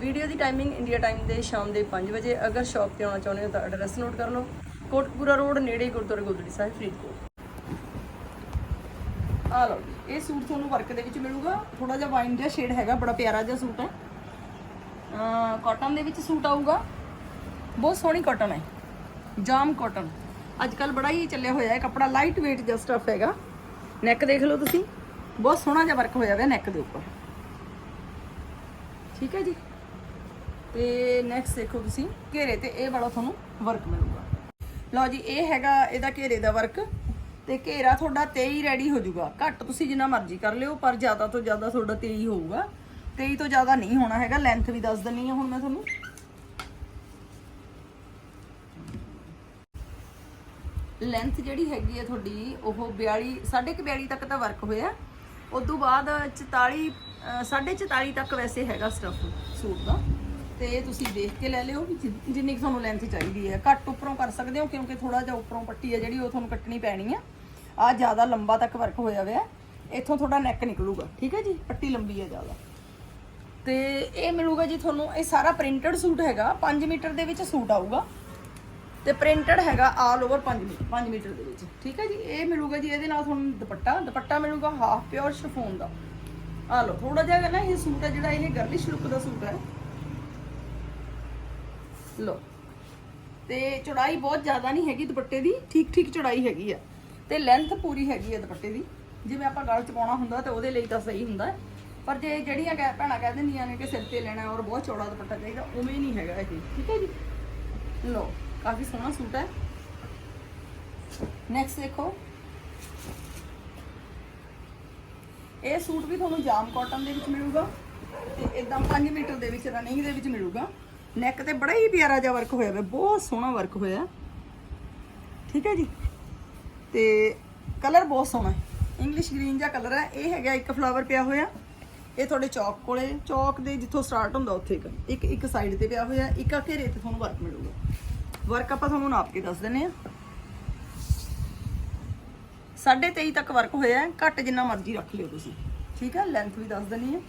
Video ਦੀ timing India time ਦੇ ਸ਼ਾਮ ਦੇ 5 ਵਜੇ। ਅਗਰ ਸ਼ਾਪ ਤੇ ਆਉਣਾ ਚਾਹੁੰਦੇ ਹੋ ਤਾਂ ਐਡਰੈਸ ਨੋਟ ਕਰ ਲਓ। ਕੋਟਕਪੂਰਾ ਰੋਡ, ਨੇੜੇ ਗੁਰਦੁਆਰਾ ਗੋਦੜੀ ਸਾਹਿਬ, ਫਰੀਦਕੋਟ। ਆ ਲਓ ਜੀ, ਇਹ ਸੂਟ ਤੁਹਾਨੂੰ ਵਰਕ ਦੇ ਵਿੱਚ ਮਿਲੂਗਾ। ਥੋੜਾ ਜਿਹਾ ਵਾਈਨ ਜਿਹਾ ਸ਼ੇਡ ਹੈਗਾ, ਬੜਾ ਪਿਆਰਾ ਜਿਹਾ ਸੂਟ ਹੈ। ਅ ਕਾਟਨ ਦੇ ਵਿੱਚ ਸੂਟ ਆਊਗਾ। ਬਹੁਤ ਸੋਹਣੀ ਕਾਟਨ ਹੈ। ਜਾਮ ਕਾਟਨ ਅੱਜ ਕੱਲ ਬੜਾ ਹੀ ਚੱਲਿਆ ਹੋਇਆ ਹੈ, ਕੱਪੜਾ ਲਾਈਟ weight ਜਿਹਾ ਸਟਫ ਹੈਗਾ। ਨੈਕ ਦੇਖ ਲਓ ਤੁਸੀਂ। ਬਹੁਤ ਸੋਹਣਾ ਜਿਹਾ ਵਰਕ ਹੋਇਆ ਹੋਇਆ ਨੈਕ ਦੇ ਉੱਪਰ। ਠੀਕ ਹੈ ਜੀ। ਤੇ ਨੈਕਸਟ ਦੇਖੋ ਤੁਸੀਂ ਘੇਰੇ ਤੇ ਇਹ ਵਾਲਾ ਤੁਹਾਨੂੰ ਵਰਕ ਮਿਲੂਗਾ। ਲਓ ਜੀ ਇਹ ਹੈਗਾ ਇਹਦਾ ਘੇਰੇ ਦਾ ਵਰਕ ਤੇ ਘੇਰਾ ਤੁਹਾਡਾ 23 ਰੈਡੀ ਹੋ ਜਾਊਗਾ। ਘੱਟ ਤੁਸੀਂ ਜਿੰਨਾ ਮਰਜ਼ੀ ਕਰ ਲਿਓ ਪਰ ਜ਼ਿਆਦਾ ਤੋਂ ਜ਼ਿਆਦਾ ਤੁਹਾਡਾ 23 ਹੋਊਗਾ। 23 ਤੋਂ ਜ਼ਿਆਦਾ ਨਹੀਂ ਹੋਣਾ ਹੈਗਾ ਲੈਂਥ ਵੀ ਦੱਸ ਦਿੰਨੀ ਆ ਹੁਣ ਮੈਂ ਤੁਹਾਨੂੰ। ਲੈਂਥ ਜਿਹੜੀ ਹੈਗੀ ਹੈ ਤੁਹਾਡੀ ਉਹ 42 42 ਤੱਕ ਤਾਂ ਵਰਕ ਹੋਇਆ। ਉਸ ਤੋਂ ਬਾਅਦ 44 ਅ, 44 ਤੱਕ ਵੈਸੇ ਹੈਗਾ ਸਟਫ ਸੂਟ ਦਾ। ਤੇ ਇਹ ਤੁਸੀਂ ਦੇਖ ਕੇ ਲੈ ਲਿਓ ਵੀ ਜਿ- ਜਿੰਨੀ ਕੁ ਤੁਹਾਨੂੰ ਲੈਂਥ ਚਾਹੀਦੀ ਹੈ। ਘੱਟ ਉੱਪਰੋਂ ਕਰ ਸਕਦੇ ਹੋ ਕਿਉਂਕਿ ਥੋੜਾ ਜਿਹਾ ਉੱਪਰੋਂ ਪੱਟੀ ਹੈ ਜਿਹੜੀ, ਉਹ ਤੁਹਾਨੂੰ ਕੱਟਣੀ ਪੈਣੀ ਆ। ਆ ਜ਼ਿਆਦਾ ਲੰਬਾ ਤੱਕ ਵਰਕ ਹੋਇਆ ਹੋਇਆ ਹੈ। ਇੱਥੋਂ ਤੁਹਾਡਾ ਨੈਕ ਨਿਕਲੂਗਾ, ਠੀਕ ਹੈ ਜੀ? ਪੱਟੀ ਲੰਬੀ ਹੈ ਜ਼ਿਆਦਾ। ਤੇ ਇਹ ਮਿਲੂਗਾ ਜੀ ਤੁਹਾਨੂੰ, ਇਹ ਸਾਰਾ ਪ੍ਰਿੰਟਡ ਸੂਟ ਹੈਗਾ। 5 ਮੀਟਰ ਦੇ ਵਿੱਚ ਸੂਟ ਆਊਗਾ। ਤੇ ਪ੍ਰਿੰਟਡ ਹੈਗਾ ਆਲ ਓਵਰ 5 ਮੀਟਰ 5 ਮੀਟਰ ਦੇ ਵਿੱਚ, ਠੀਕ ਹੈ ਜੀ? ਇਹ ਮਿਲੂਗਾ ਜੀ, ਇਹਦੇ ਨਾਲ ਤੁਹਾਨੂੰ ਦੁਪੱਟਾ ਦੁਪੱਟਾ ਮਿਲੂਗਾ ਹਾਫ ਪਿਓਰ ਸ਼ਿਫੋਨ ਦਾ। ਆ ਲਓ ਥੋੜਾ ਜਿਹਾ ਨਾ ਇਹ ਸੂਟ ਹੈ ਜਿਹੜਾ, ਇਹ ਗਰਲਿਸ਼ ਲੁੱਕ ਦਾ ਸੂਟ ਹੈ। ਲਓ ਤੇ ਚੌੜਾਈ ਬਹੁਤ ਜ਼ਿਆਦਾ ਨਹੀਂ ਹੈਗੀ ਦੁਪੱਟੇ ਦੀ, ਠੀਕ ਠੀਕ ਚੌੜਾਈ ਹੈਗੀ ਆ। ਤੇ ਲੈਂਥ ਪੂਰੀ ਹੈਗੀ ਆ ਦੁਪੱਟੇ ਦੀ। ਜਿਵੇਂ ਆਪਾਂ ਗਲ ਚ ਪਾਉਣਾ ਹੁੰਦਾ ਤੇ ਉਹਦੇ ਲਈ ਤਾਂ ਸਹੀ ਹੁੰਦਾ। ਪਰ ਜੇ ਜਿਹੜੀਆਂ ਕਹਿ ਭੈਣਾਂ ਕਹਿ ਦਿੰਦੀਆਂ ਨੇ ਕਿ ਸਿਰ ਤੇ ਲੈਣਾ ਔਰ ਬਹੁਤ ਚੌੜਾ ਦੁਪੱਟਾ ਚਾਹੀਦਾ, ਉਵੇਂ ਨਹੀਂ ਹੈਗਾ ਇਹ, ਠੀਕ ਹੈ ਜੀ? ਲਓ ਕਾਫੀ ਸੋਹਣਾ ਸੂਟ ਹੈ। ਨੈਕਸਟ ਦੇਖੋ। ਇਹ ਸੂਟ ਵੀ ਤੁਹਾਨੂੰ ਜਾਮ ਕਾਟਨ ਦੇ ਵਿੱਚ ਮਿਲੂਗਾ ਤੇ ਇਦਾਂ 5 ਮੀਟਰ ਦੇ ਵਿੱਚ ਰਨਿੰਗ ਦੇ ਵਿੱਚ ਮਿਲੂਗਾ। ਨੈਕ ਤੇ ਬੜਾ ਹੀ ਪਿਆਰਾ ਜਿਹਾ ਵਰਕ ਹੋਇਆ ਹੋਇਆ ਬਹੁਤ ਸੋਹਣਾ ਵਰਕ ਹੋਇਆ। ਠੀਕ ਹੈ ਜੀ? ਤੇ ਕਲਰ ਬਹੁਤ ਸੋਹਣਾ ਹੈ। ਇੰਗਲਿਸ਼ ਗ੍ਰੀਨ ਜਿਹਾ ਕਲਰ ਹੈ। ਇਹ ਹੈਗਾ ਇੱਕ ਫਲਾਵਰ ਪਿਆ ਹੋਇਆ। ਇਹ ਤੁਹਾਡੇ ਚੌਕ ਕੋਲੇ ਚੌਕ ਦੇ ਜਿੱਥੋਂ ਸਟਾਰਟ ਹੁੰਦਾ ਉੱਥੇ ਇੱਕ ਇੱਕ ਇੱਕ ਸਾਈਡ ਤੇ ਪਿਆ ਹੋਇਆ। ਇੱਕ ਆ ਘੇਰੇ ਤੇ ਤੁਹਾਨੂੰ ਵਰਕ ਮਿਲੂਗਾ। ਵਰਕ ਆਪਾਂ ਤੁਹਾਨੂੰ ਨਾਪ ਕੇ ਦੱਸ ਦਿੰਨੇ ਆ ਸਾਢੇ 23 ਤੱਕ ਵਰਕ ਹੋਇਆ ਘੱਟ ਜਿੰਨਾ ਮਰਜ਼ੀ ਰੱਖ ਲਿਓ ਤੁਸੀਂ। ਠੀਕ ਹੈ? ਲੈਂਥ ਵੀ ਦੱਸ ਦਿੰਨੀ ਹੈ।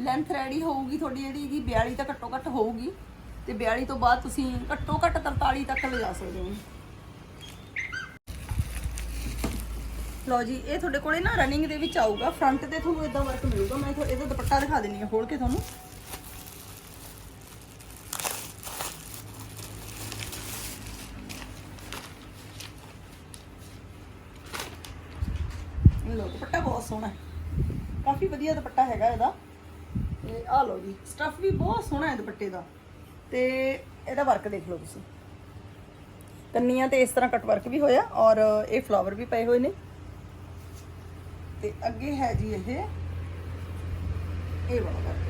ਲੈਂਥ ਰੈਡੀ ਹੋਊਗੀ ਤੁਹਾਡੀ ਜਿਹੜੀ ਇਹਦੀ 42 ਤਾਂ ਘੱਟੋ ਘੱਟ ਹੋਊਗੀ। ਤੇ 42 ਤੋਂ ਬਾਅਦ ਤੁਸੀਂ ਘੱਟੋ ਘੱਟ 43 ਤੱਕ ਲਿਜਾ ਸਕਦੇ ਹੋ। ਲਓ ਜੀ, ਇਹ ਤੁਹਾਡੇ ਕੋਲੇ ਨਾ ਰਨਿੰਗ ਦੇ ਵਿੱਚ ਆਊਗਾ। ਫਰੰਟ ਤੇ ਤੁਹਾਨੂੰ ਇਦਾਂ ਵਰਕ ਮਿਲੂਗਾ। ਮੈਂ ਇਹਦਾ ਦੁਪੱਟਾ ਦਿਖਾ ਦਿੰਨੀ ਹਾਂ, ਖੋਲ ਕੇ ਤੁਹਾਨੂੰ ਇਹ ਲਓ ਦੁਪੱਟਾ ਬਹੁਤ ਸੋਹਣਾ ਹੈ ਕਾਫੀ ਵਧੀਆ ਦੁਪੱਟਾ ਹੈਗਾ ਇਹਦਾ ਤੇ ਆ ਲਓ ਜੀ ਸਟਫ ਵੀ ਬਹੁਤ ਸੋਹਣਾ ਹੈ ਦੁਪੱਟੇ ਦਾ। ਤੇ ਇਹਦਾ ਵਰਕ ਦੇਖ ਲਓ ਤੁਸੀਂ। ਕੰਨੀਆਂ ਤੇ ਇਸ ਤਰ੍ਹਾਂ ਕਟ ਵਰਕ ਵੀ ਹੋਇਆ ਔਰ ਇਹ ਫਲਾਵਰ ਵੀ ਪਏ ਹੋਏ ਨੇ। ਤੇ ਅੱਗੇ ਹੈ ਜੀ ਇਹ। ਇਹ ਵਾਲਾ ਵਰਕ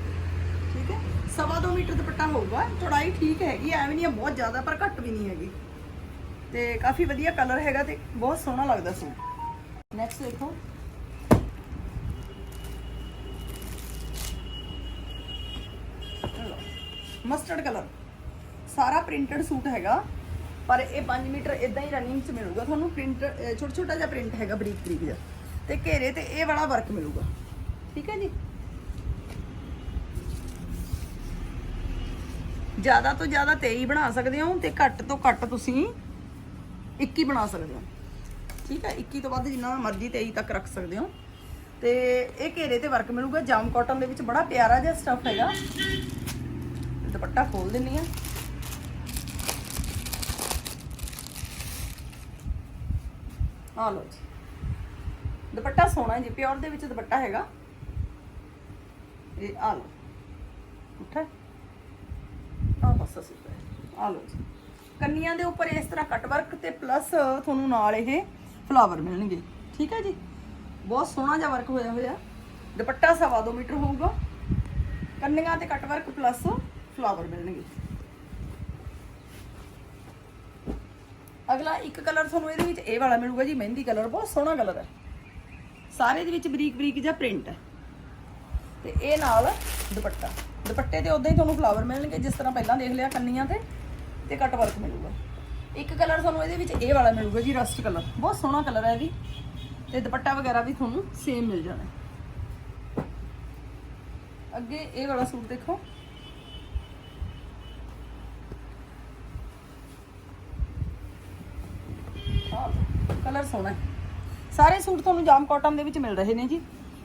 ਠੀਕ ਹੈ? ਸਵਾ ਦੋ ਮੀਟਰ ਦੁਪੱਟਾ ਹੋਊਗਾ। ਚੌੜਾਈ ਠੀਕ ਹੈਗੀ, ਐਵੇਂ ਨਹੀਂ ਹੈ ਬਹੁਤ ਜ਼ਿਆਦਾ, ਪਰ ਘੱਟ ਵੀ ਨਹੀਂ ਹੈਗੀ। ਤੇ ਕਾਫੀ ਵਧੀਆ ਕਲਰ ਹੈਗਾ ਤੇ ਬਹੁਤ ਸੋਹਣਾ ਲੱਗਦਾ ਸੂਟ। ਨੈਕਸਟ ਦੇਖੋ। ਮਸਟਰਡ ਕਲਰ ਸਾਰਾ ਪ੍ਰਿੰਟਡ ਸੂਟ ਹੈਗਾ, ਪਰ ਇਹ 5 ਮੀਟਰ ਇਦਾਂ ਹੀ ਰਨਿੰਗ ਚ ਮਿਲੂਗਾ। ਤੁਹਾਨੂੰ ਪ੍ਰਿੰਟ ਛੋਟਾ ਛੋਟਾ ਜਿਹਾ ਪ੍ਰਿੰਟ ਹੈਗਾ ਬਰੀਕ ਬਰੀਕ ਜਿਹਾ। ਤੇ ਘੇਰੇ ਤੇ ਇਹ ਵਾਲਾ ਵਰਕ ਮਿਲੂਗਾ। ਠੀਕ ਹੈ ਜੀ? ਜ਼ਿਆਦਾ ਤੋਂ ਜ਼ਿਆਦਾ 23 ਬਣਾ ਸਕਦੇ ਹੋ ਤੇ ਘੱਟ ਤੋਂ ਘੱਟ ਤੁਸੀਂ 21 ਬਣਾ ਸਕਦੇ ਹੋ। ਠੀਕ ਹੈ? 21 ਤੋਂ ਵੱਧ ਜਿੰਨਾ ਮਰਜ਼ੀ 23 ਤੱਕ ਰੱਖ ਸਕਦੇ ਹੋ। ਤੇ ਇਹ ਘੇਰੇ ਤੇ ਵਰਕ ਮਿਲੂਗਾ। ਜਾਮ ਕਾਟਨ ਦੇ ਵਿੱਚ ਬੜਾ ਪਿਆਰਾ ਜਿਹਾ ਸਟਫ ਹੈਗਾ। ਦੁਪੱਟਾ ਖੋਲ ਦਿੰਨੀ ਆ। ਆ ਲਓ ਜੀ। ਦੁਪੱਟਾ ਸੋਹਣਾ ਜੀ, ਪਿਓਰ ਦੇ ਵਿੱਚ ਦੁਪੱਟਾ ਹੈਗਾ। ਇਹ ਆ ਲਓ। ਉੱਠਾ। ਆ ਬਸ ਅਸੀਂ ਆ ਲਓ ਜੀ। ਕੰਨੀਆਂ ਦੇ ਉੱਪਰ ਇਸ ਤਰ੍ਹਾਂ ਕੱਟ ਵਰਕ ਤੇ ਪਲੱਸ ਤੁਹਾਨੂੰ ਨਾਲ ਇਹ ਫਲਾਵਰ ਮਿਲਣਗੇ। ਠੀਕ ਹੈ ਜੀ? ਬਹੁਤ ਸੋਹਣਾ ਜਿਹਾ ਵਰਕ ਹੋਇਆ ਹੋਇਆ। ਦੁਪੱਟਾ ਸਵਾ ਦੋ ਮੀਟਰ ਹੋਊਗਾ। ਕੰਨੀਆਂ ਤੇ ਕੱਟ ਵਰਕ ਪਲੱਸ ਫਲਾਵਰ ਮਿਲਣਗੇ। ਅਗਲਾ ਇੱਕ ਕਲਰ ਤੁਹਾਨੂੰ ਇਹਦੇ ਵਿੱਚ ਇਹ ਵਾਲਾ ਮਿਲੂਗਾ ਜੀ, ਮਹਿੰਦੀ ਕਲਰ ਬਹੁਤ ਸੋਹਣਾ ਕਲਰ ਹੈ। ਸਾਰੇ ਦੇ ਵਿੱਚ ਬਰੀਕ ਬਰੀਕ ਜਿਹਾ ਪ੍ਰਿੰਟ ਹੈ। ਤੇ ਇਹ ਨਾਲ ਦੁਪੱਟਾ। ਦੁਪੱਟੇ ਤੇ ਉਦਾਂ ਹੀ ਤੁਹਾਨੂੰ ਫਲਾਵਰ ਮਿਲਣਗੇ, ਜਿਸ ਤਰ੍ਹਾਂ ਪਹਿਲਾਂ ਦੇਖ ਲਿਆ ਕੰਨੀਆਂ ਤੇ ਤੇ ਕੱਟ ਵਰਕ ਮਿਲੂਗਾ। ਇੱਕ ਕਲਰ ਤੁਹਾਨੂੰ ਇਹਦੇ ਵਿੱਚ ਇਹ ਵਾਲਾ ਮਿਲੂਗਾ ਜੀ ਰਸਟ ਕਲਰ ਬਹੁਤ ਸੋਹਣਾ ਕਲਰ ਹੈ ਇਹ ਵੀ। ਤੇ ਦੁਪੱਟਾ ਵਗੈਰਾ ਵੀ ਤੁਹਾਨੂੰ ਸੇਮ ਮਿਲ ਜਾਣਾ ਅੱਗੇ ਇਹ ਵਾਲਾ ਸੂਟ ਦੇਖੋ। ਕਲਰ ਸੋਹਣਾ ਸਾਰੇ ਸੂਟ ਤੁਹਾਨੂੰ ਜਾਮ ਕਾਟਨ ਦੇ ਵਿੱਚ ਮਿਲ ਰਹੇ ਨੇ ਜੀ।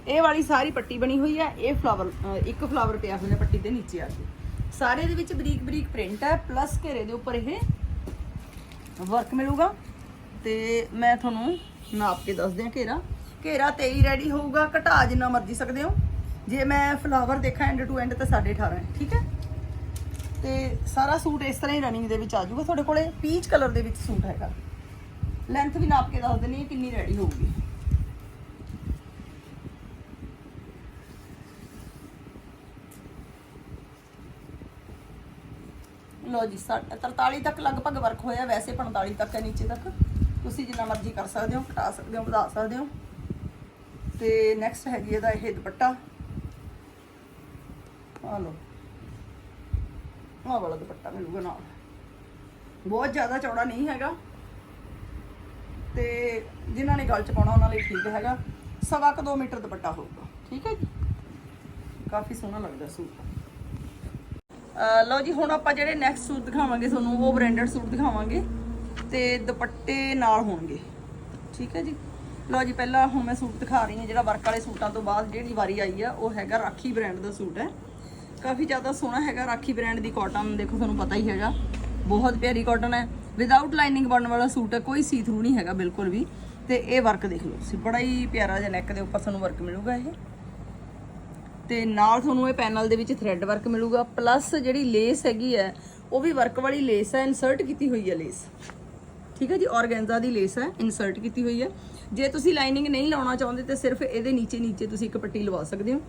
ਇਹ ਵਾਲੀ ਸਾਰੀ ਪੱਟੀ ਬਣੀ ਹੋਈ ਹੈ। ਇਹ ਫਲਾਵਰ ਇੱਕ ਫਲਾਵਰ ਪਿਆ ਹੋਇਆ ਪੱਟੀ ਦੇ ਨੀਚੇ ਆ ਕੇ। ਸਾਰੇ ਦੇ ਵਿੱਚ ਬਰੀਕ ਬਰੀਕ ਪ੍ਰਿੰਟ ਹੈ। ਪਲੱਸ ਘੇਰੇ ਦੇ ਉੱਪਰ ਇਹ ਵਰਕ ਮਿਲੂਗਾ। ਤੇ ਮੈਂ ਤੁਹਾਨੂੰ ਨਾਪ ਕੇ ਦੱਸ ਦਿਆਂ ਘੇਰਾ। ਘੇਰਾ 23 ਰੈਡੀ ਹੋਊਗਾ। ਘਟਾ ਜਿੰਨਾ ਮਰਜ਼ੀ ਸਕਦੇ ਹੋ। ਜੇ ਮੈਂ ਫਲਾਵਰ ਦੇਖਾਂ ਐਂਡ ਟੂ ਐਂਡ ਤਾਂ 18.5 ਹੈ, ਠੀਕ ਹੈ? ਤੇ ਸਾਰਾ ਸੂਟ ਇਸ ਤਰ੍ਹਾਂ ਹੀ ਰਨਿੰਗ ਦੇ ਵਿੱਚ ਆ ਜਾਊਗਾ। ਤੁਹਾਡੇ ਕੋਲੇ ਪੀਚ ਕਲਰ ਦੇ ਵਿੱਚ ਸੂਟ ਹੈਗਾ। ਲੈਂਥ ਵੀ ਨਾਪ ਕੇ ਦੱਸ ਦਿੰਨੀ ਹਾਂ ਕਿੰਨੀ ਰੈਡੀ ਹੋਊਗੀ। ਲੋ ਜੀ, ਸਾ- 43 ਤੱਕ ਲਗਭਗ ਵਰਕ ਹੋਇਆ, ਵੈਸੇ 45 ਤੱਕ ਹੈ ਨੀਚੇ ਤੱਕ। ਤੁਸੀਂ ਜਿੰਨਾ ਮਰਜ਼ੀ ਕਰ ਸਕਦੇ ਹੋ, ਘਟਾ ਸਕਦੇ ਹੋ, ਵਧਾ ਸਕਦੇ ਹੋ। ਤੇ ਨੈਕਸਟ ਹੈਗੀ ਇਹਦਾ ਇਹ ਦੁਪੱਟਾ। ਆ ਲੋ ਆ ਵਾਲਾ ਦੁਪੱਟਾ ਮਿਲੂਗਾ ਨਾਲ। ਬਹੁਤ ਜ਼ਿਆਦਾ ਚੌੜਾ ਨਹੀਂ ਹੈਗਾ। ਤੇ ਜਿਨ੍ਹਾਂ ਨੇ ਗਲ ਚ ਪਾਉਣਾ ਉਹਨਾਂ ਲਈ ਠੀਕ ਹੈਗਾ। ਸਵਾ ਕੁ 2 ਮੀਟਰ ਦੁਪੱਟਾ ਹੋਊਗਾ। ਠੀਕ ਹੈ ਜੀ? ਕਾਫੀ ਸੋਹਣਾ ਲੱਗਦਾ ਸੂਟ। ਲਓ ਜੀ, ਹੁਣ ਆਪਾਂ ਜਿਹੜੇ ਨੈਕਸਟ ਸੂਟ ਦਿਖਾਵਾਂਗੇ ਤੁਹਾਨੂੰ, ਉਹ ਬ੍ਰਾਂਡਡ ਸੂਟ ਦਿਖਾਵਾਂਗੇ ਤੇ ਦੁਪੱਟੇ ਨਾਲ ਹੋਣਗੇ। ਠੀਕ ਹੈ ਜੀ? ਲਓ ਜੀ, ਪਹਿਲਾਂ ਹੁਣ ਮੈਂ ਸੂਟ ਦਿਖਾ ਰਹੀ ਹਾਂ, ਜਿਹੜਾ ਵਰਕ ਵਾਲੇ ਸੂਟਾਂ ਤੋਂ ਬਾਅਦ ਜਿਹੜੀ ਵਾਰੀ ਆਈ ਆ, ਉਹ ਹੈਗਾ ਰਾਖੀ ਬ੍ਰਾਂਡ ਦਾ ਸੂਟ ਹੈ। ਕਾਫੀ ਜ਼ਿਆਦਾ ਸੋਹਣਾ ਹੈਗਾ ਰਾਖੀ ਬ੍ਰਾਂਡ ਦੀ ਕਾਟਨ ਦੇਖੋ, ਤੁਹਾਨੂੰ ਪਤਾ ਹੀ ਹੈਗਾ। ਬਹੁਤ ਪਿਆਰੀ ਕਾਟਨ ਹੈ। ਵਿਦਆਊਟ ਲਾਈਨਿੰਗ ਬਣਨ ਵਾਲਾ ਸੂਟ ਹੈ, ਕੋਈ ਸੀ ਥਰੂ ਨਹੀਂ ਹੈਗਾ ਬਿਲਕੁਲ ਵੀ। ਤੇ ਇਹ ਵਰਕ ਦੇਖ ਲਓ ਤੁਸੀਂ, ਬੜਾ ਹੀ ਪਿਆਰਾ ਜਿਹਾ ਨੈਕ ਦੇ ਉੱਪਰ ਤੁਹਾਨੂੰ ਵਰਕ ਮਿਲੂਗਾ ਇਹ। ਤੇ ਨਾਲ ਤੁਹਾਨੂੰ ਇਹ ਪੈਨਲ ਦੇ ਵਿੱਚ ਥ੍ਰੈਡ ਵਰਕ ਮਿਲੂਗਾ ਪਲੱਸ ਜਿਹੜੀ ਲੇਸ ਹੈਗੀ ਹੈ, ਉਹ ਵੀ ਵਰਕ ਵਾਲੀ ਲੇਸ ਹੈ ਇਨਸਰਟ ਕੀਤੀ ਹੋਈ ਹੈ ਲੇਸ ਠੀਕ ਹੈ ਜੀ ਔਰਗੈਂਜ਼ਾ ਦੀ ਲੇਸ ਹੈ ਇਨਸਰਟ ਕੀਤੀ ਹੋਈ ਹੈ। ਜੇ ਤੁਸੀਂ ਲਾਈਨਿੰਗ ਨਹੀਂ ਲਾਉਣਾ ਚਾਹੁੰਦੇ ਤੇ ਸਿਰਫ ਇਹਦੇ ਨੀਚੇ ਨੀਚੇ ਤੁਸੀਂ ਇੱਕ ਪੱਟੀ ਲਵਾ ਸਕਦੇ ਹੋ,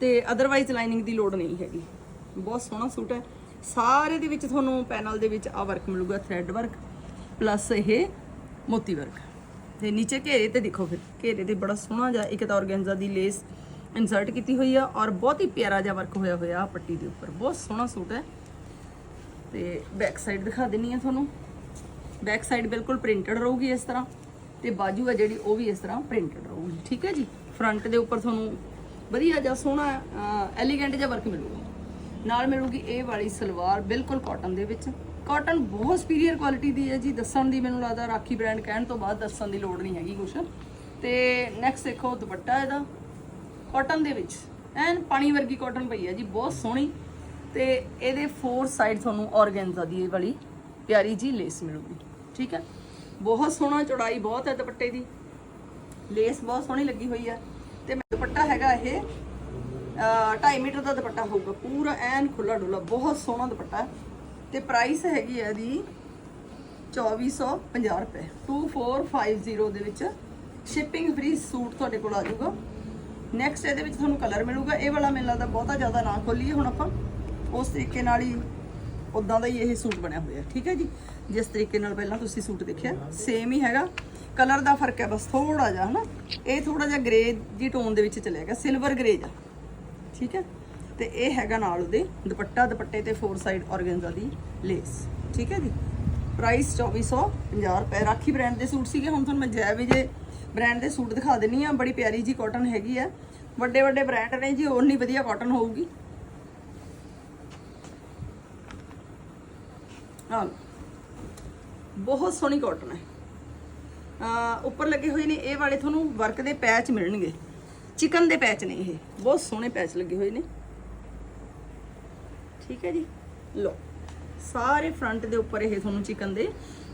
ਤੇ ਅਦਰਵਾਈਜ਼ ਲਾਈਨਿੰਗ ਦੀ ਲੋੜ ਨਹੀਂ ਹੈਗੀ। ਬਹੁਤ ਸੋਹਣਾ ਸੂਟ ਹੈ। ਸਾਰੇ ਦੇ ਵਿੱਚ ਤੁਹਾਨੂੰ ਪੈਨਲ ਦੇ ਵਿੱਚ ਆ ਵਰਕ ਮਿਲੂਗਾ ਥ੍ਰੈਡ ਵਰਕ ਪਲੱਸ ਇਹ ਮੋਤੀ ਵਰਕ ਤੇ ਨੀਚੇ ਘੇਰੇ ਤੇ ਦੇਖੋ ਫਿਰ, ਘੇਰੇ ਤੇ ਬੜਾ ਸੋਹਣਾ ਜਿਹਾ ਇੱਕ ਤਾਂ ਔਰਗੈਂਜ਼ਾ ਦੀ ਲੇਸ ਇਨਸਰਟ ਕੀਤੀ ਹੋਈ ਆ ਔਰ ਬਹੁਤ ਹੀ ਪਿਆਰਾ ਜਿਹਾ ਵਰਕ ਹੋਇਆ ਹੋਇਆ ਆ ਪੱਟੀ ਦੇ ਉੱਪਰ। ਬਹੁਤ ਸੋਹਣਾ ਸੂਟ ਹੈ। ਤੇ ਬੈਕ ਸਾਈਡ ਦਿਖਾ ਦਿੰਨੀ ਆ ਤੁਹਾਨੂੰ। ਬੈਕ ਸਾਈਡ ਬਿਲਕੁਲ ਪ੍ਰਿੰਟਡ ਰਹੂਗੀ ਇਸ ਤਰ੍ਹਾਂ ਤੇ ਬਾਜੂ ਹੈ ਜਿਹੜੀ ਉਹ ਵੀ ਇਸ ਤਰ੍ਹਾਂ ਪ੍ਰਿੰਟਡ ਰਹੂਗੀ। ਠੀਕ ਹੈ ਜੀ? ਫਰੰਟ ਦੇ ਉੱਪਰ ਤੁਹਾਨੂੰ ਵਧੀਆ ਜਿਹਾ ਸੋਹਣਾ ਐਲੀਗੈਂਟ ਜਿਹਾ ਵਰਕ ਮਿਲੂਗਾ। ਨਾਲ ਮਿਲੂਗੀ ਇਹ ਵਾਲੀ ਸਲਵਾਰ ਬਿਲਕੁਲ ਕਾਟਨ ਦੇ ਵਿੱਚ। ਕਾਟਨ ਬਹੁਤ ਸੁਪੀਰੀਅਰ ਕੁਆਲਿਟੀ ਦੀ ਹੈ ਜੀ, ਦੱਸਣ ਦੀ ਮੈਨੂੰ ਲੱਗਦਾ ਰਾਖੀ ਬ੍ਰਾਂਡ ਕਹਿਣ ਤੋਂ ਬਾਅਦ ਦੱਸਣ ਦੀ ਲੋੜ ਨਹੀਂ ਹੈਗੀ ਕੁਛ। ਤੇ ਨੈਕਸਟ ਦੇਖੋ ਦੁਪੱਟਾ ਇਹਦਾ ਕਾਟਨ ਦੇ ਵਿੱਚ। ਐਨ ਪਾਣੀ ਵਰਗੀ ਕਾਟਨ ਪਈ ਹੈ ਜੀ, ਬਹੁਤ ਸੋਹਣੀ। ਤੇ ਇਹਦੇ ਫੋਰ ਸਾਈਡ ਤੁਹਾਨੂੰ ਔਰਗੈਂਜ਼ਾ ਦੀ ਇਹ ਵਾਲੀ ਪਿਆਰੀ ਜੀ ਲੇਸ ਮਿਲੂਗੀ, ਠੀਕ ਹੈ? ਬਹੁਤ ਸੋਹਣਾ ਚੌੜਾਈ ਬਹੁਤ ਹੈ ਦੁਪੱਟੇ ਦੀ। ਲੇਸ ਬਹੁਤ ਸੋਹਣੀ ਲੱਗੀ ਹੋਈ ਹੈ। ਤੇ ਦੁਪੱਟਾ ਹੈਗਾ ਇਹ 2.5 ਮੀਟਰ ਦਾ ਦੁਪੱਟਾ ਹੋਊਗਾ, ਪੂਰਾ ਐਨ ਖੁੱਲਾ ਡੁੱਲਾ ਬਹੁਤ ਸੋਹਣਾ ਦੁਪੱਟਾ ਹੈ। ਤੇ ਪ੍ਰਾਈਸ ਹੈਗੀ ਹੈ ਇਹਦੀ 2450 ਰੁਪਏ। 2450 ਦੇ ਵਿੱਚ ਸ਼ਿਪਿੰਗ ਫ੍ਰੀ ਸੂਟ ਤੁਹਾਡੇ ਕੋਲ ਆ ਜਾਊਗਾ। ਨੈਕਸਟ ਇਹਦੇ ਵਿੱਚ ਤੁਹਾਨੂੰ ਕਲਰ ਮਿਲੂਗਾ। ਇਹ ਵਾਲਾ ਮੈਨੂੰ ਲੱਗਦਾ ਬਹੁਤਾ ਜ਼ਿਆਦਾ ਨਾ ਖੋਲੀਏ ਹੁਣ ਆਪਾਂ। ਉਸ ਤਰੀਕੇ ਨਾਲ ਹੀ ਉਦਾਂ ਦਾ ਹੀ ਇਹ ਸੂਟ ਬਣਿਆ ਹੋਇਆ ਠੀਕ ਹੈ ਜੀ? ਜਿਸ ਤਰੀਕੇ ਨਾਲ ਪਹਿਲਾਂ ਤੁਸੀਂ ਸੂਟ ਦੇਖਿਆ ਸੇਮ ਹੀ ਹੈਗਾ। ਕਲਰ ਦਾ ਫ਼ਰਕ ਹੈ ਬਸ ਥੋੜਾ ਜਿਹਾ, ਹਨਾ? ਇਹ ਥੋੜਾ ਜਿਹਾ ਗ੍ਰੇ ਦੀ ਟੋਨ ਦੇ ਵਿੱਚ ਚਲਿਆ ਗਿਆ ਸਿਲਵਰ ਗ੍ਰੇ ਜਾ ਠੀਕ ਹੈ? ਤੇ ਇਹ ਹੈਗਾ ਨਾਲ ਉਹਦੇ ਦੁਪੱਟਾ, ਦੁਪੱਟੇ ਤੇ ਫੋਰ ਸਾਈਡ ਔਰਗੈਂਜ਼ਾ ਦੀ ਲੇਸ ਠੀਕ ਹੈ ਜੀ? ਪ੍ਰਾਈਸ 2450 ਰੁਪਏ। ਰਾਖੀ ਬ੍ਰਾਂਡ ਦੇ ਸੂਟ ਸੀਗੇ। ਹੁਣ ਤੁਹਾਨੂੰ ਮੈਂ ਜੈ ਵਿਜੇ ਬ੍ਰਾਂਡ ਦੇ ਸੂਟ ਦਿਖਾ ਦਿੰਨੀ ਆ ਬੜੀ ਪਿਆਰੀ ਜੀ ਕਾਟਨ ਹੈਗੀ ਆ। ਵੱਡੇ ਵੱਡੇ ਬ੍ਰਾਂਡ ਨੇ ਜੀ ਉਨੀ ਵਧੀਆ ਕਾਟਨ ਹੋਊਗੀ। ਹਾਂ ਬਹੁਤ ਸੋਹਣੀ ਕਾਟਨ ਹੈ। ਉੱਪਰ ਲੱਗੇ ਹੋਏ ਨੇ। ਇਹ ਵਾਲੇ ਤੁਹਾਨੂੰ ਵਰਕ ਦੇ ਪੈਚ ਮਿਲਣਗੇ। ਚਿਕਨ ਦੇ ਪੈਚ ਨੇ ਇਹ। ਬਹੁਤ ਸੋਹਣੇ ਪੈਚ ਲੱਗੇ ਹੋਏ ਨੇ। ਠੀਕ ਹੈ ਜੀ? ਲੋ ਸਾਰੇ ਫਰੰਟ ਦੇ ਉੱਪਰ ਇਹ ਤੁਹਾਨੂੰ ਚਿਕਨ ਦੇ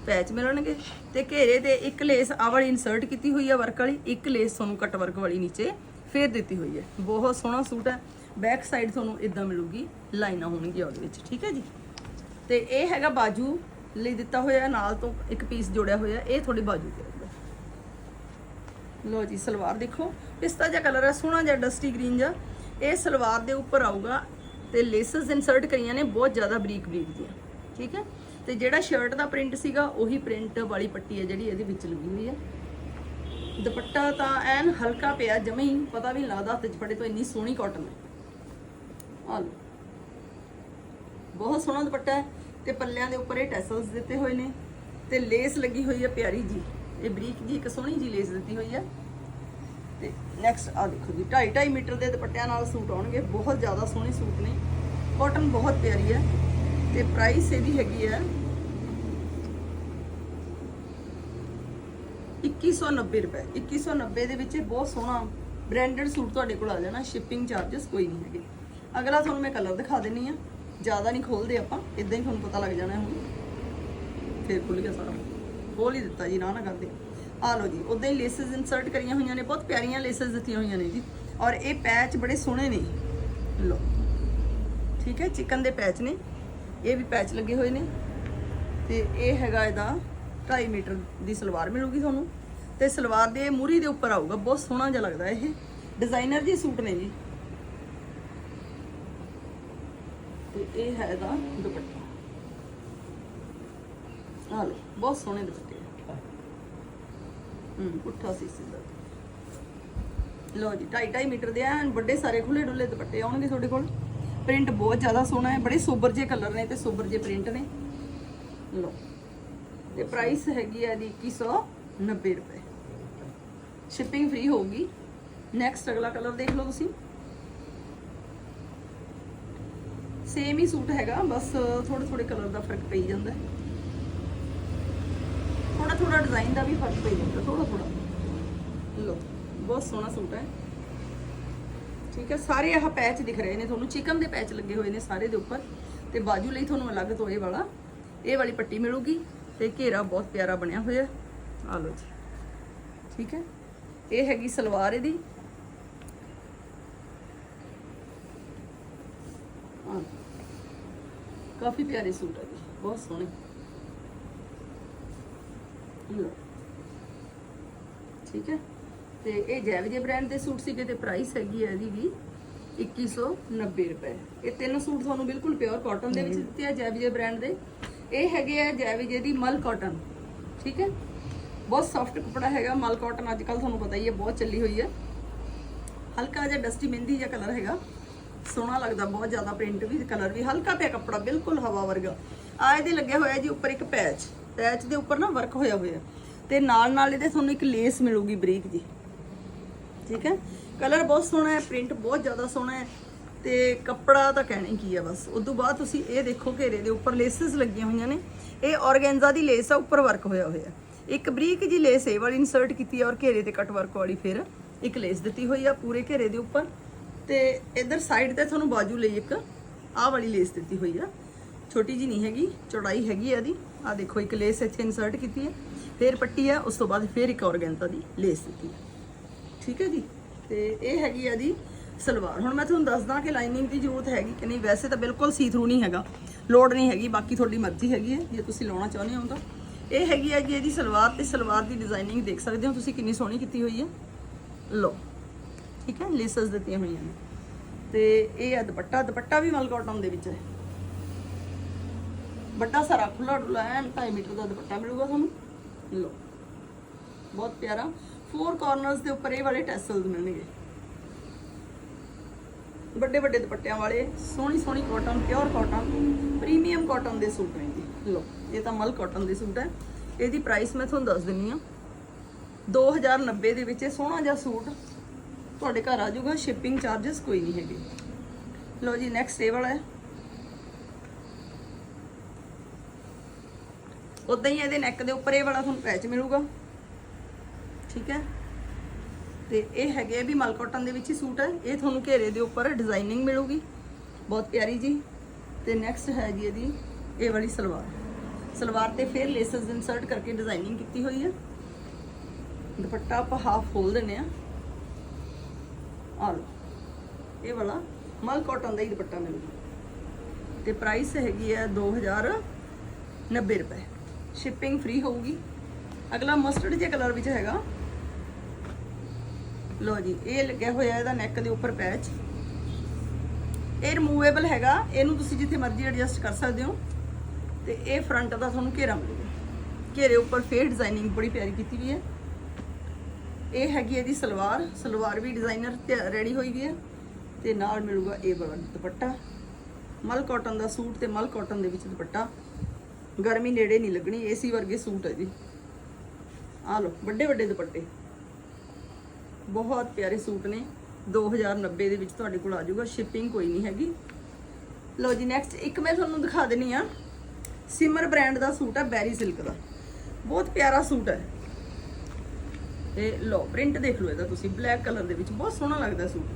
ਪੈਚ ਮਿਲਣਗੇ। ਤੇ ਘੇਰੇ ਤੇ ਇੱਕ ਲੇਸ ਆ ਵਾਲੀ ਇਨਸਰਟ ਕੀਤੀ ਹੋਈ ਹੈ ਵਰਕ ਵਾਲੀ, ਇੱਕ ਲੇਸ ਤੁਹਾਨੂੰ ਕੱਟ ਵਰਕ ਵਾਲੀ ਨੀਚੇ ਫੇਰ ਦਿੱਤੀ ਹੋਈ ਹੈ। ਬਹੁਤ ਸੋਹਣਾ ਸੂਟ ਹੈ। ਬੈਕ ਸਾਈਡ ਤੁਹਾਨੂੰ ਇਦਾਂ ਮਿਲੂਗੀ, ਲਾਈਨਾਂ ਹੋਣਗੀਆਂ ਉਹਦੇ ਵਿੱਚ। ਠੀਕ ਹੈ ਜੀ? ਤੇ ਇਹ ਹੈਗਾ ਬਾਜੂ ਲਈ ਦਿੱਤਾ ਹੋਇਆ ਨਾਲ ਤੋਂ ਇੱਕ ਪੀਸ ਜੋੜਿਆ ਹੋਇਆ ਇਹ ਤੁਹਾਡੀ ਬਾਜੂ ਤੇ ਲੋ ਜੀ, ਸਲਵਾਰ ਦੇਖੋ। ਪਿਸਤਾ ਜਿਹਾ ਕਲਰ ਹੈ ਸੋਹਣਾ ਜਿਹਾ ਡਸਟੀ ਗ੍ਰੀਨ ਜਿਹਾ। ਇਹ ਸਲਵਾਰ ਦੇ ਉੱਪਰ ਆਊਗਾ ਤੇ ਲੇਸਸ ਇਨਸਰਟ ਕਰੀਆਂ ਨੇ, ਬਹੁਤ ਜ਼ਿਆਦਾ ਬਰੀਕ ਬਰੀਕ ਦੀਆਂ। ਠੀਕ ਹੈ? ਤੇ ਜਿਹੜਾ ਸ਼ਰਟ ਦਾ ਪ੍ਰਿੰਟ ਸੀਗਾ, ਉਹੀ ਪ੍ਰਿੰਟ ਵਾਲੀ ਪੱਟੀ ਹੈ ਜਿਹੜੀ ਇਹਦੇ ਵਿੱਚ ਲੱਗੀ ਹੋਈ ਹੈ। ਦੁਪੱਟਾ ਤਾਂ ਐਨ ਹਲਕਾ ਪਿਆ, ਜਮੇ ਹੀ ਪਤਾ ਵੀ ਨੀ ਲੱਗਦਾ ਹੱਥ 'ਚ ਫੜੇ ਤੋਂ ਇੰਨੀ ਸੋਹਣੀ ਕਾਟਨ ਹੈ। ਆ ਬਹੁਤ ਸੋਹਣਾ ਦੁਪੱਟਾ ਹੈ ਤੇ ਪੱਲਿਆਂ ਦੇ ਉੱਪਰ ਇਹ ਟੈਸਲਸ ਦਿੱਤੇ ਹੋਏ ਨੇ ਤੇ ਲੇਸ ਲੱਗੀ ਹੋਈ ਹੈ ਪਿਆਰੀ ਜੀ। ਇਹ ਬਰੀਕ ਜੀ ਇੱਕ ਸੋਹਣੀ ਜੀ ਲੇਸ ਦਿੱਤੀ ਹੋਈ ਹੈ ਤੇ ਨੈਕਸਟ ਆ ਦੇਖੋ ਜੀ 2.5 2.5 ਮੀਟਰ ਦੇ ਦੁਪੱਟਿਆਂ ਨਾਲ ਸੂਟ ਆਉਣਗੇ। ਬਹੁਤ ਜ਼ਿਆਦਾ ਸੋਹਣੇ ਸੂਟ ਨੇ। ਕਾਟਨ ਬਹੁਤ ਪਿਆਰੀ ਹੈ ਤੇ ਪ੍ਰਾਈਸ ਇਹਦੀ ਹੈਗੀ ਹੈ 2190 ਰੁਪਏ। 2190 ਦੇ ਵਿੱਚ ਇਹ ਬਹੁਤ ਸੋਹਣਾ ਬ੍ਰਾਂਡਡ ਸੂਟ ਤੁਹਾਡੇ ਕੋਲ ਆ ਜਾਣਾ। ਸ਼ਿਪਿੰਗ ਚਾਰजेस ਕੋਈ ਨਹੀਂ ਹੈਗੇ। ਅਗਲਾ ਤੁਹਾਨੂੰ ਮੈਂ ਕਲਰ ਦਿਖਾ ਦਿੰਨੀ ਆ। ਜ਼ਿਆਦਾ ਨਹੀਂ ਖੋਲਦੇ ਆਪਾਂ। ਇਦਾਂ ਹੀ ਤੁਹਾਨੂੰ ਪਤਾ ਲੱਗ ਜਾਣਾ ਹੁਣ। ਫਿਰ ਖੁੱਲ ਗਿਆ ਸਾਰਾ। ਖੋਲ ਹੀ ਦਿੱਤਾ ਜੀ, ਨਾ ਨਾ ਕਰਦੇ। ਆ ਲਓ ਜੀ ਉਦਾਂ ਹੀ ਲੇਸਸ ਇਨਸਰਟ ਕਰੀਆਂ ਹੋਈਆਂ ਨੇ, ਬਹੁਤ ਪਿਆਰੀਆਂ ਲੇਸਸ ਦਿੱਤੀਆਂ ਹੋਈਆਂ ਨੇ ਜੀ। ਔਰ ਇਹ ਪੈਚ ਬੜੇ ਸੋਹਣੇ ਨੇ। ਲਓ, ਠੀਕ ਹੈ ਚਿਕਨ ਦੇ ਪੈਚ ਨੇ। ਇਹ ਵੀ ਪੈਚ ਲੱਗੇ ਹੋਏ ਨੇ। ਤੇ ਇਹ ਹੈਗਾ ਇਹਦਾ 2.5 ਮੀਟਰ ਦੀ ਸਲਵਾਰ ਮਿਲੂਗੀ ਤੁਹਾਨੂੰ। ਤੇ ਸਲਵਾਰ ਦੇ ਮੂਰੀ ਦੇ ਉੱਪਰ ਆਊਗਾ, ਬਹੁਤ ਸੋਹਣਾ ਜਿਹਾ ਲੱਗਦਾ ਇਹ। ਡਿਜ਼ਾਈਨਰ ਜੀ ਸੂਟ ਨੇ ਜੀ। ਤੇ ਇਹ ਹੈ ਇਹਦਾ ਦੁਪੱਟਾ। ਆ ਲਓ, ਬਹੁਤ ਸੋਹਣੇ ਦੁਪੱਟੇ ਆ। ਹੂੰ, ਪੁੱਠਾ ਸੀ ਸਿੱਧਾ। ਲਓ ਜੀ 2.5 ਮੀਟਰ ਦੇ ਐਨ ਵੱਡੇ ਸਾਰੇ ਖੁੱਲੇ ਡੁੱਲੇ ਦੁਪੱਟੇ ਆਉਣਗੇ ਤੁਹਾਡੇ ਕੋਲ। ਪ੍ਰਿੰਟ ਬਹੁਤ ਜ਼ਿਆਦਾ ਸੋਹਣਾ ਹੈ, ਬੜੇ ਸੋਬਰ ਜੇ ਕਲਰ ਨੇ ਤੇ ਸੋਬਰ ਜੇ ਪ੍ਰਿੰਟ ਨੇ। ਲਓ, ਤੇ ਪ੍ਰਾਈਸ ਹੈਗੀ ਹੈ ਇਹਦੀ 2190 ਰੁਪਏ। ਸ਼ਿਪਿੰਗ ਫ੍ਰੀ ਹੋਊਗੀ। ਨੈਕਸਟ ਅਗਲਾ ਕਲਰ ਦੇਖ ਲਓ ਤੁਸੀਂ। ਸੇਮ ਹੀ ਸੂਟ ਹੈਗਾ, ਬਸ ਥੋੜੇ ਥੋੜੇ ਕਲਰ ਦਾ ਫ਼ਰਕ ਪਈ ਜਾਂਦਾ ਥੋੜਾ ਥੋੜਾ ਡਿਜ਼ਾਈਨ ਦਾ ਵੀ ਫ਼ਰਕ ਪਈ ਜਾਂਦਾ ਥੋੜਾ ਥੋੜਾ ਲਓ, ਬਹੁਤ ਸੋਹਣਾ ਸੂਟ ਹੈ। ਠੀਕ ਹੈ, ਸਾਰੇ ਆਹ ਪੈਚ ਦਿਖ ਰਹੇ ਨੇ ਤੁਹਾਨੂੰ। ਚਿਕਨ ਦੇ ਪੈਚ ਲੱਗੇ ਹੋਏ ਨੇ ਸਾਰੇ ਦੇ ਉੱਪਰ। ਤੇ ਬਾਜੂ ਲਈ ਤੁਹਾਨੂੰ ਅਲੱਗ ਤੋਂ ਇਹ ਵਾਲਾ। ਇਹ ਵਾਲੀ ਪੱਟੀ ਮਿਲੂਗੀ ਤੇ ਘੇਰਾ ਬਹੁਤ ਪਿਆਰਾ ਬਣਿਆ ਹੋਇਆ। ਆ ਲਓ ਜੀ। ਠੀਕ ਹੈ, ਇਹ ਹੈਗੀ ਸਲਵਾਰ ਇਹਦੀ। ਕਾਫੀ ਪਿਆਰੇ ਸੂਟ ਹੈ ਜੀ, ਬਹੁਤ ਸੋਹਣੇ। ਠੀਕ ਹੈ? ਤੇ ਇਹ ਜੈਵਜੇ ਬ੍ਰਾਂਡ ਦੇ ਸੂਟ ਸੀਗੇ ਤੇ ਪ੍ਰਾਈਸ ਹੈਗੀ ਹੈ ਇਹਦੀ ਵੀ 2190 ਰੁਪਏ। ਇਹ ਤਿੰਨ ਸੂਟ ਤੁਹਾਨੂੰ ਬਿਲਕੁਲ ਪਿਓਰ ਕਾਟਨ ਦੇ ਵਿੱਚ ਦਿੱਤੇ ਆ ਜੈਵਜੇ ਬ੍ਰਾਂਡ ਦੇ। ਇਹ ਹੈਗੇ ਆ ਜੈਵਜੇ ਦੀ ਮਲ ਕਾਟਨ ਠੀਕ ਹੈ? ਬਹੁਤ ਸੌਫਟ ਕੱਪੜਾ ਹੈਗਾ ਮਲ ਕਾਟਨ ਅੱਜ ਕੱਲ ਤੁਹਾਨੂੰ ਪਤਾ ਹੀ ਹੈ ਬਹੁਤ ਚੱਲੀ ਹੋਈ ਹੈ। ਹਲਕਾ ਜਿਹਾ ਡਸਟੀ ਮਹਿੰਦੀ ਜਿਹਾ ਕਲਰ ਹੈਗਾ। ਸੋਹਣਾ ਲੱਗਦਾ ਬਹੁਤ ਜ਼ਿਆਦਾ ਪ੍ਰਿੰਟ ਵੀ ਕਲਰ ਵੀ। ਹਲਕਾ ਪਿਆ ਕੱਪੜਾ ਬਿਲਕੁਲ ਹਵਾ ਵਰਗਾ। ਆ ਇਹਦੇ ਲੱਗਿਆ ਹੋਇਆ ਜੀ ਉੱਪਰ ਇੱਕ ਪੈਚ ਪੈਚ ਦੇ ਉੱਪਰ ਨਾ ਵਰਕ ਹੋਇਆ ਹੋਇਆ। ਤੇ ਨਾਲ ਨਾਲ ਇਹਦੇ ਤੁਹਾਨੂੰ ਇੱਕ ਲੇਸ ਮਿਲੂਗੀ ਬਰੀਕ ਜੀ। ਠੀਕ ਹੈ? ਕਲਰ ਬਹੁਤ ਸੋਹਣਾ ਹੈ ਪ੍ਰਿੰਟ ਬਹੁਤ ਜ਼ਿਆਦਾ ਸੋਹਣਾ ਹੈ। ਤੇ ਕੱਪੜਾ ਤਾਂ ਕਹਿਣਾ ਹੀ ਕੀ ਹੈ ਬਸ। ਉਸ ਤੋਂ ਬਾਅਦ ਤੁਸੀਂ ਇਹ ਦੇਖੋ ਘੇਰੇ ਦੇ ਉੱਪਰ ਲੇਸਸ ਲੱਗੀਆਂ ਹੋਈਆਂ ਨੇ। ਇਹ ਔਰਗੈਂਜ਼ਾ ਦੀ ਲੇਸ ਆ, ਉੱਪਰ ਵਰਕ ਹੋਇਆ ਹੋਇਆ। ਇੱਕ ਬਰੀਕ ਜੀ ਲੇਸ ਇਹ ਵਾਲੀ ਇਨਸਰਟ ਕੀਤੀ ਹੈ ਔਰ ਘੇਰੇ ਤੇ ਕਟ ਵਰਕ ਵਾਲੀ ਫਿਰ ਇੱਕ ਲੇਸ ਦਿੱਤੀ ਹੋਈ ਆ ਪੂਰੇ ਘੇਰੇ ਦੇ ਉੱਪਰ। ਤੇ ਇਧਰ ਸਾਈਡ ਤੇ ਤੁਹਾਨੂੰ ਬਾਜੂ ਲਈ ਇੱਕ ਆਹ ਵਾਲੀ ਲੇਸ ਦਿੱਤੀ ਹੋਈ ਆ। ਛੋਟੀ ਜੀ ਨਹੀਂ ਹੈਗੀ, ਚੌੜਾਈ ਹੈਗੀ ਆ ਇਹਦੀ। ਆ ਦੇਖੋ, ਇੱਕ ਲੇਸ ਇੱਥੇ ਇਨਸਰਟ ਕੀਤੀ ਹੈ। ਫਿਰ ਪੱਟੀ ਹੈ ਉਸ ਤੋਂ ਬਾਅਦ ਫਿਰ ਇੱਕ ਔਰਗੈਂਜ਼ਾ ਦੀ ਲੇਸ ਦਿੱਤੀ ਹੈ ਠੀਕ ਹੈ ਜੀ? ਤੇ ਇਹ ਹੈਗੀ ਆ ਦੀ ਸਲਵਾਰ। ਹੁਣ ਮੈਂ ਤੁਹਾਨੂੰ ਦੱਸਦਾ ਕਿ ਲਾਈਨਿੰਗ ਦੀ ਜ਼ਰੂਰਤ ਹੈਗੀ ਕਿ ਨਹੀਂ। ਵੈਸੇ ਤਾਂ ਬਿਲਕੁਲ ਸੀ ਥਰੂ ਨਹੀਂ ਹੈਗਾ। ਲੋਡ ਨਹੀਂ ਹੈਗੀ, ਬਾਕੀ ਤੁਹਾਡੀ ਮਰਜ਼ੀ ਹੈਗੀ ਹੈ, ਜੇ ਤੁਸੀਂ ਲਾਉਣਾ ਚਾਹੁੰਦੇ ਹੋ ਤਾਂ। ਇਹ ਹੈਗੀ ਹੈ ਜੀ ਇਹਦੀ ਸਲਵਾਰ ਤੇ ਸਲਵਾਰ ਦੀ ਡਿਜ਼ਾਈਨਿੰਗ ਦੇਖ ਸਕਦੇ ਹੋ ਤੁਸੀਂ ਕਿੰਨੀ ਸੋਹਣੀ ਕੀਤੀ ਹੋਈ ਹੈ। ਲੋ ਠੀਕ ਹੈ? ਲੇਸਸ ਦਿੱਤੀਆਂ ਹੋਈਆਂ ਨੇ। ਤੇ ਇਹ ਆ ਦੁਪੱਟਾ। ਦੁਪੱਟਾ ਵੀ ਮਲਕੋਟਨ ਦੇ ਵਿੱਚ ਹੈ। ਵੱਡਾ ਸਾਰਾ ਖੁੱਲਾ ਡੁੱਲਾ ਐਨ 2.5 ਮੀਟਰ ਦਾ ਦੁਪੱਟਾ ਮਿਲੂਗਾ ਤੁਹਾਨੂੰ ਲੋ ਬਹੁਤ ਪਿਆਰਾ। ਫੋਰ ਕਾਰਨਰਸ ਦੇ ਉੱਪਰ ਇਹ ਵਾਲੇ ਟੈਸਲਸ ਮਿਲਣਗੇ। ਵੱਡੇ ਵੱਡੇ ਦੁਪੱਟਿਆਂ ਵਾਲੇ, ਸੋਹਣੀ ਸੋਹਣੀ cotton pure cotton premium cotton ਦੇ ਸੂਟ ਨੇ ਜੀ। ਲੋ ਇਹ ਤਾਂ ਮਲ ਕਾਟਨ ਦੇ ਸੂਟ ਹੈ। ਇਹਦੀ ਪ੍ਰਾਈਸ ਮੈਂ ਤੁਹਾਨੂੰ ਦੱਸ ਦਿੰਨੀ ਆ। 2090 ਦੇ ਵਿੱਚ ਇਹ ਸੋਹਣਾ ਜਿਹਾ ਸੂਟ ਤੁਹਾਡੇ ਘਰ ਆ ਜਾਊਗਾ ਸ਼ਿਪਿੰਗ ਚਾਰजेस ਕੋਈ ਨਹੀਂ ਹੈਗੇ। ਲੋ ਜੀ ਨੈਕਸਟ ਇਹ ਵਾਲਾ ਹੈ। ਉਦਾਂ ਹੀ ਇਹਦੇ ਨੈਕ ਦੇ ਉੱਪਰ ਇਹ ਵਾਲਾ ਤੁਹਾਨੂੰ ਪੈਚ ਮਿਲੂਗਾ। ਠੀਕ ਹੈ? ਤੇ ਇਹ ਹੈਗੇ ਆ ਵੀ ਮਲ ਕਾਟਨ ਦੇ ਵਿੱਚ ਹੀ ਸੂਟ ਹੈ। ਇਹ ਤੁਹਾਨੂੰ ਘੇਰੇ ਦੇ ਉੱਪਰ ਡਿਜ਼ਾਈਨਿੰਗ ਮਿਲੂਗੀ। ਬਹੁਤ ਪਿਆਰੀ ਜੀ। ਤੇ ਨੈਕਸਟ ਹੈਗੀ ਇਹਦੀ, ਇਹ ਵਾਲੀ ਸਲਵਾਰ। ਸਲਵਾਰ ਤੇ ਫਿਰ ਲੇਸਸ ਇਨਸਰਟ ਕਰਕੇ ਡਿਜ਼ਾਈਨਿੰਗ ਕੀਤੀ ਹੋਈ ਹੈ। ਦੁਪੱਟਾ ਆਪਾਂ ਹਾਫ ਖੋਲ ਦਿੰਨੇ ਆ ਆ ਲਓ। ਇਹ ਵਾਲਾ ਮਲ ਕਾਟਨ ਦਾ ਹੀ ਦੁਪੱਟਾ ਮਿਲੂਗਾ। ਤੇ ਪ੍ਰਾਈਸ ਹੈਗੀ ਹੈ 2090 ਰੁਪਏ। ਸ਼ਿਪਿੰਗ ਫ੍ਰੀ ਹੋਊਗੀ। ਅਗਲਾ ਮਸਟਰਡ ਜੇ ਕਲਰ ਵਿੱਚ ਹੈਗਾ। ਲੋ ਜੀ, ਇਹ ਲੱਗਿਆ ਹੋਇਆ ਇਹਦਾ ਨੈਕ ਦੇ ਉੱਪਰ ਪੈਚ ਇਹ ਰਿਮੂਵੇਬਲ ਹੈਗਾ। ਇਹਨੂੰ ਤੁਸੀਂ ਜਿੱਥੇ ਮਰਜ਼ੀ ਐਡਜਸਟ ਕਰ ਸਕਦੇ ਹੋ। ਤੇ ਇਹ ਫਰੰਟ ਦਾ ਤੁਹਾਨੂੰ ਘੇਰਾ ਮਿਲੂਗਾ। ਘੇਰੇ ਉੱਪਰ ਫੇਰ ਡਿਜ਼ਾਈਨਿੰਗ ਬੜੀ ਪਿਆਰੀ ਕੀਤੀ ਵੀ ਹੈ। ਇਹ ਹੈਗੀ ਇਹਦੀ ਸਲਵਾਰ। ਸਲਵਾਰ ਵੀ ਡਿਜ਼ਾਈਨਰ ਤੇ ਰੈਡੀ ਹੋਈ ਵੀ ਹੈ। ਤੇ ਨਾਲ ਮਿਲੂਗਾ ਇਹ ਵਾਲਾ ਦੁਪੱਟਾ। ਮਲ ਕਾਟਨ ਦਾ ਸੂਟ ਤੇ ਮਲ ਕਾਟਨ ਦੇ ਵਿੱਚ ਦੁਪੱਟਾ। ਗਰਮੀ ਨੇੜੇ ਨਹੀਂ ਲੱਗਣੀ, ਏਸੀ ਵਰਗੇ ਸੂਟ ਹੈ ਜੀ। ਆ ਲਓ ਵੱਡੇ ਵੱਡੇ ਦੁਪੱਟੇ। ਬਹੁਤ ਪਿਆਰੇ ਸੂਟ ਨੇ। 2090 ਦੇ ਵਿੱਚ ਤੁਹਾਡੇ ਕੋਲ ਆ ਜਾਊਗਾ ਸ਼ਿਪਿੰਗ ਕੋਈ ਨਹੀਂ ਹੈਗੀ। ਲਓ ਜੀ ਨੈਕਸਟ ਇੱਕ ਮੈਂ ਤੁਹਾਨੂੰ ਦਿਖਾ ਦੇਣੀ ਆ। ਸਿਮਰ ਬ੍ਰਾਂਡ ਦਾ ਸੂਟ ਹੈ, ਬੈਰੀ ਸਿਲਕ ਦਾ। ਬਹੁਤ ਪਿਆਰਾ ਸੂਟ ਹੈ। ਤੇ ਲਓ, ਪ੍ਰਿੰਟ ਦੇਖ ਲਓ ਇਹਦਾ ਤੁਸੀਂ, ਬਲੈਕ ਕਲਰ ਦੇ ਵਿੱਚ, ਬਹੁਤ ਸੋਹਣਾ ਲੱਗਦਾ ਸੂਟ।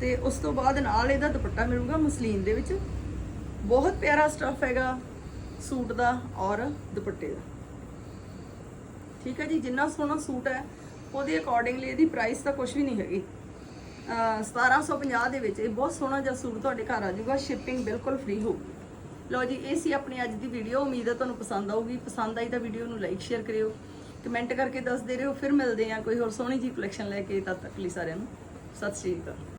ਤੇ ਉਸ ਤੋਂ ਬਾਅਦ ਨਾਲ ਇਹਦਾ ਦੁਪੱਟਾ ਮਿਲੂਗਾ ਮਸਲੀਨ ਦੇ ਵਿੱਚ। ਬਹੁਤ ਪਿਆਰਾ ਸਟਫ ਹੈਗਾ। ਸੂਟ ਦਾ ਔਰ ਦੁਪੱਟੇ ਦਾ। ਠੀਕ ਹੈ ਜੀ, ਜਿੰਨਾ ਸੋਹਣਾ ਸੂਟ ਹੈ, ਉਹਦੇ ਅਕੋਰਡਿੰਗਲੀ ਇਹਦੀ ਪ੍ਰਾਈਸ ਤਾਂ ਕੁਝ ਵੀ ਨਹੀਂ ਹੈਗੀ। ਅਹ 1750 ਦੇ ਵਿੱਚ ਇਹ ਬਹੁਤ ਸੋਹਣਾ ਜਿਹਾ ਸੂਟ ਤੁਹਾਡੇ ਘਰ ਆ ਜਾਊਗਾ ਸ਼ਿਪਿੰਗ ਬਿਲਕੁਲ ਫ੍ਰੀ ਹੋਊਗੀ। ਲਓ ਜੀ, ਇਹ ਸੀ ਆਪਣੀ ਅੱਜ ਦੀ ਵੀਡੀਓ ਉਮੀਦ ਹੈ ਤੁਹਾਨੂੰ ਪਸੰਦ ਆਊਗੀ। ਪਸੰਦ ਆਈ ਤਾਂ ਵੀਡੀਓ ਨੂੰ ਲਾਈਕ ਸ਼ੇਅਰ ਕਰਿਓ ਕਮੈਂਟ ਕਰਕੇ ਦੱਸਦੇ ਰਹੋ, ਫਿਰ ਮਿਲਦੇ ਆ ਕੋਈ ਹੋਰ ਸੋਹਣੀ ਜੀ ਕਲੈਕਸ਼ਨ ਲੈ ਕੇ, ਤਦ ਤੱਕ ਲਈ ਸਾਰਿਆਂ ਨੂੰ, ਸਤਿ ਸ਼੍ਰੀ ਅਕਾਲ।